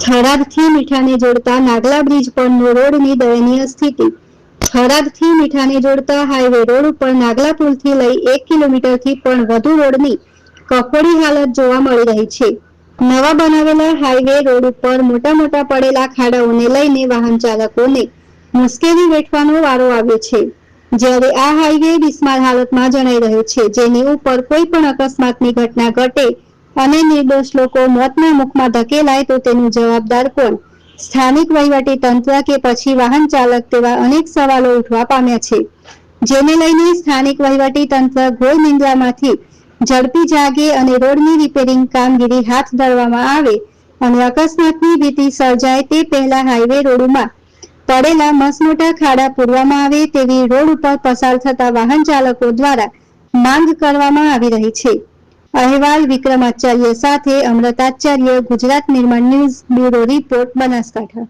થરાદથી મીઠાને જોડતા નાગલા બ્રિજ પરનો રોડની દયનીય સ્થિતિ. થરાદથી મીઠાને જોડતા હાઈવે રોડ ઉપર નાગલા પુલથી લઈ એક કિલોમીટરથી પણ વધુ રોડની કફોડી હાલત જોવા મળી રહી છે. નવા બનાવેલા હાઈવે રોડ ઉપર મોટા મોટા પડેલા ખાડાઓને લઈને વાહન ચાલકોને મુશ્કેલી વેઠવાનો વારો આવ્યો છે. જ્યારે આ હાઈવે બિસ્માર હાલતમાં જણાઈ રહ્યો છે, જેની ઉપર કોઈ પણ અકસ્માતની ઘટના ઘટે અને નિર્દોષ લોકો મોતના મુખમાં ધકેલાય તો તેનું જવાબદાર કોણ? સ્થાનિક વહીવટી તંત્ર કે પછી વાહન ચાલક તેવા અનેક સવાલો ઉઠવા પામ્યા છે. જેને લઈને સ્થાનિક વહીવટી તંત્ર ઘોર નિંદ્રામાંથી ઝડપી જાગે અને રોડની રિપેરિંગ કામગીરી હાથ ધરવામાં આવે અને અકસ્માતની ભીતિ સર્જાય તે પહેલા હાઈવે રોડમાં પડેલા મસમોટા ખાડા પૂરવામાં આવે તેવી રોડ ઉપર પસાર થતા વાહન ચાલકો દ્વારા માંગ કરવામાં આવી રહી છે. અહેવાલ વિક્રમ આચાર્ય સાથે અમૃતાચાર્ય ગુજરાત નિર્માણ ન્યૂઝ બ્યુરો રિપોર્ટ બનાસકાંઠા.